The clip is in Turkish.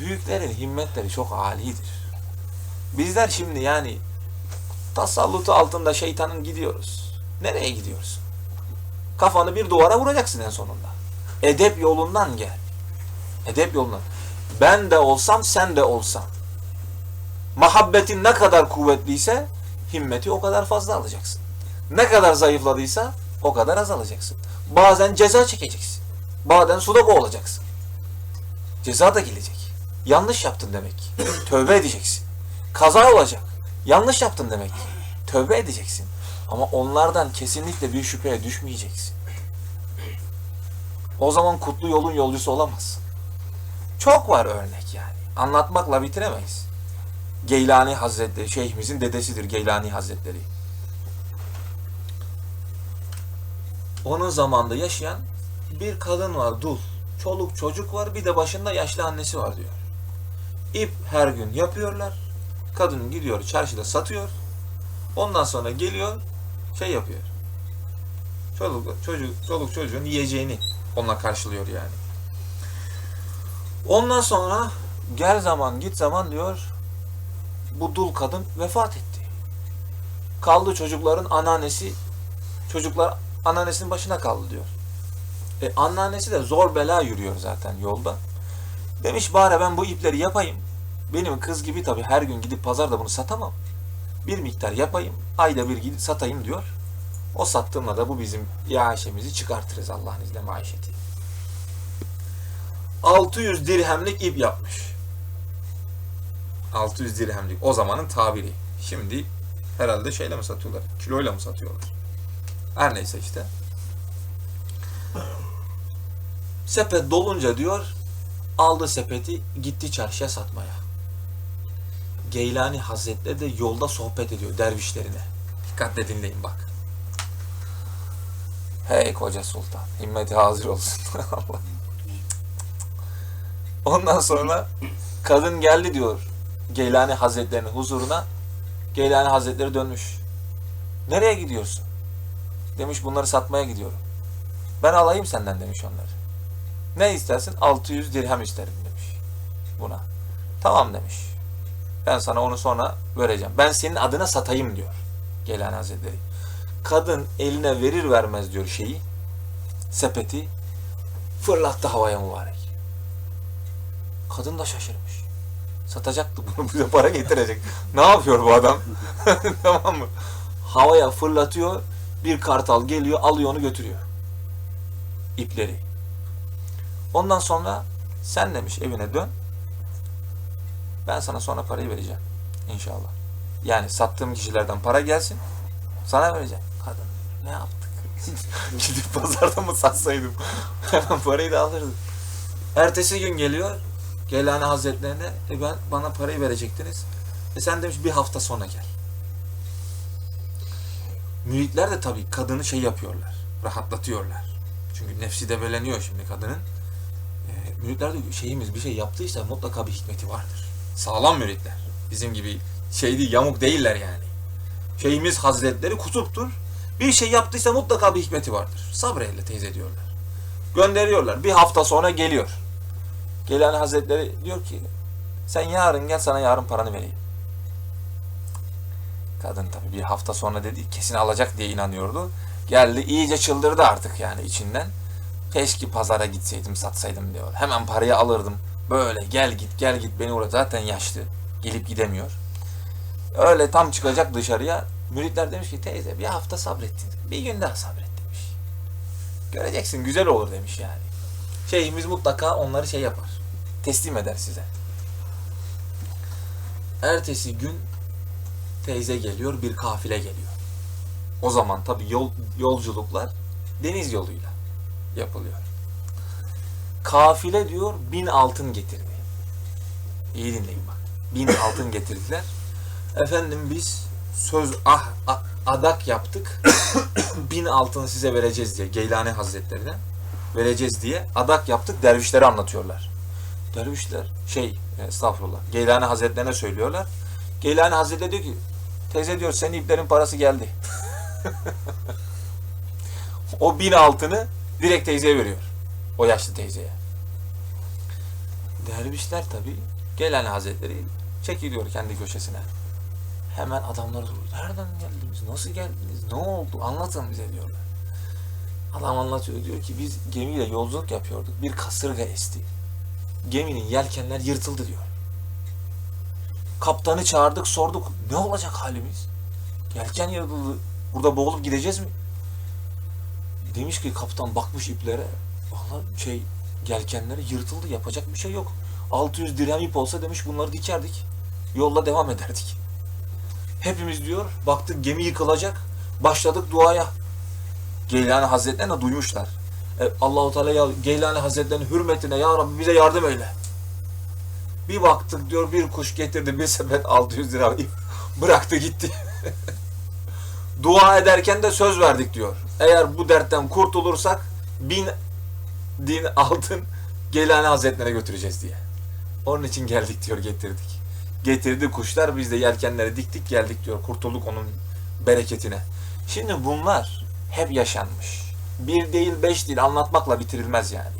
büyüklerin himmetleri çok alidir. Bizler şimdi yani tasallutu altında şeytanın gidiyoruz. Nereye gidiyoruz? Kafanı bir duvara vuracaksın en sonunda. Edep yolundan gel. Edep yolundan. Ben de olsam sen de olsan. Muhabbetin ne kadar kuvvetliyse himmeti o kadar fazla alacaksın. Ne kadar zayıfladıysa o kadar az alacaksın. Bazen ceza çekeceksin. Bazen suda boğulacaksın. Ceza da gelecek. Yanlış yaptın demek. Tövbe edeceksin. Kaza olacak. Yanlış yaptın demek. Tövbe edeceksin. Ama onlardan kesinlikle bir şüpheye düşmeyeceksin. O zaman kutlu yolun yolcusu olamazsın. Çok var örnek yani. Anlatmakla bitiremeyiz. Geylani Hazretleri, şeyhimizin dedesidir Geylani Hazretleri. Onun zamanında yaşayan bir kadın var dul. Çoluk çocuk var bir de başında yaşlı annesi var diyor. İp her gün yapıyorlar. Kadın gidiyor çarşıda satıyor. Ondan sonra geliyor şey yapıyor. Çoluk, çocuk, çoluk çocuğun yiyeceğini onunla karşılıyor yani. Ondan sonra gel zaman git zaman diyor bu dul kadın vefat etti. Kaldı çocukların anneannesi çocuklar anneannesinin başına kaldı diyor. E, anneannesi de zor bela yürüyor zaten yolda. Demiş bari ben bu ipleri yapayım. Benim kız gibi tabii her gün gidip pazarda bunu satamam. Bir miktar yapayım, ayda bir gidip satayım diyor. O sattığımla da bu bizim iaşemizi çıkartırız Allah'ın izniyle maişeti. 600 dirhemlik ip yapmış. 600 dirhemlik o zamanın tabiri. Şimdi herhalde şeyle mi satıyorlar? Kiloyla mı satıyorlar? Her neyse işte. Sepet dolunca diyor aldı sepeti gitti çarşıya satmaya. Geylani Hazretleri de yolda sohbet ediyor dervişlerine. Dikkatle dinleyin bak. Hey koca sultan, himmeti hazır olsun. Ondan sonra kadın geldi diyor Geylani Hazretlerinin huzuruna. Geylani Hazretleri dönmüş. Nereye gidiyorsun? Demiş bunları satmaya gidiyorum. Ben alayım senden demiş onları. Ne istersin? 600 dirhem isterim demiş buna. Tamam demiş. Ben sana onu sonra vereceğim. Ben senin adına satayım diyor. Gelen Hazretleri. Kadın eline verir vermez diyor şeyi. Sepeti. Fırlattı havaya mübarek. Kadın da şaşırmış. Satacaktı bunu bize para getirecek. ne yapıyor bu adam? tamam mı? Havaya fırlatıyor. Bir kartal geliyor alıyor onu götürüyor. İpleri. Ondan sonra sen demiş evine dön. Ben sana sonra parayı vereceğim. İnşallah. Yani sattığım kişilerden para gelsin. Sana vereceğim. Kadın ne yaptık? Gidip pazarda mı satsaydım? Hemen parayı da alırdım. Ertesi gün geliyor. Gelane Hazretlerine e ben bana parayı verecektiniz. E sen demiş bir hafta sonra gel. Müritler de tabii kadını şey yapıyorlar. Rahatlatıyorlar. Çünkü nefsi de beleniyor şimdi kadının. Müritler de şeyimiz bir şey yaptıysa mutlaka bir hikmeti vardır. Sağlam müritler. Bizim gibi şey değil, yamuk değiller yani. Şeyimiz hazretleri kutuptur. Bir şey yaptıysa mutlaka bir hikmeti vardır. Sabreyle teyze diyorlar. Gönderiyorlar. Bir hafta sonra geliyor. Gelen hazretleri diyor ki sen yarın gel sana yarın paranı vereyim. Kadın tabii bir hafta sonra dedi kesin alacak diye inanıyordu. Geldi iyice çıldırdı artık yani içinden. Keşke pazara gitseydim satsaydım diyor. Hemen parayı alırdım. Böyle gel git gel git beni uğra zaten yaşlı. Gelip gidemiyor. Öyle tam çıkacak dışarıya. Müritler demiş ki teyze bir hafta sabrettin. Bir gün daha sabret demiş. Göreceksin güzel olur demiş yani. Şeyhimiz mutlaka onları şey yapar. Teslim eder size. Ertesi gün teyze geliyor, bir kafile geliyor. O zaman tabi yol, yolculuklar deniz yoluyla yapılıyor. Kafile diyor bin altın getirdi. İyi dinleyin bak. Bin altın getirdiler. Efendim biz söz ah, ah adak yaptık. bin altın size vereceğiz diye Geylani Hazretleri'ne vereceğiz diye adak yaptık dervişlere anlatıyorlar. Dervişler şey e, estağfurullah Geylani Hazretlerine söylüyorlar. Geylani Hazretleri diyor ki teyze diyor senin iplerin parası geldi. o bin altını direkt teyzeye veriyor. O yaşlı teyzeye. Dervişler tabi gelen hazretleri çekiliyor kendi köşesine. Hemen adamları soruyor. Nereden geldiniz? Nasıl geldiniz? Ne oldu? Anlatın bize diyorlar. Adam anlatıyor diyor ki biz gemiyle yolculuk yapıyorduk. Bir kasırga esti. Geminin yelkenler yırtıldı diyor. Kaptanı çağırdık sorduk. Ne olacak halimiz? Yelken yırtıldı. Burada boğulup gideceğiz mi? Demiş ki kaptan bakmış iplere. Valla şey yelkenleri yırtıldı yapacak bir şey yok. 600 dirhem ip olsa demiş bunları dikerdik. Yolla devam ederdik. Hepimiz diyor baktık gemi yıkılacak. Başladık duaya. Geylani Hazretlerine duymuşlar. E, Allahu Teala Geylani Hazretlerinin hürmetine ya Rabbi bize yardım eyle. Bir baktık diyor bir kuş getirdi bir sepet 600 lira ip bıraktı gitti. Dua ederken de söz verdik diyor. Eğer bu dertten kurtulursak bin din altın Geylani Hazretlerine götüreceğiz diye. Onun için geldik diyor getirdik. Getirdi kuşlar biz de yelkenleri diktik geldik diyor. Kurtulduk onun bereketine. Şimdi bunlar hep yaşanmış. Bir değil beş değil anlatmakla bitirilmez yani.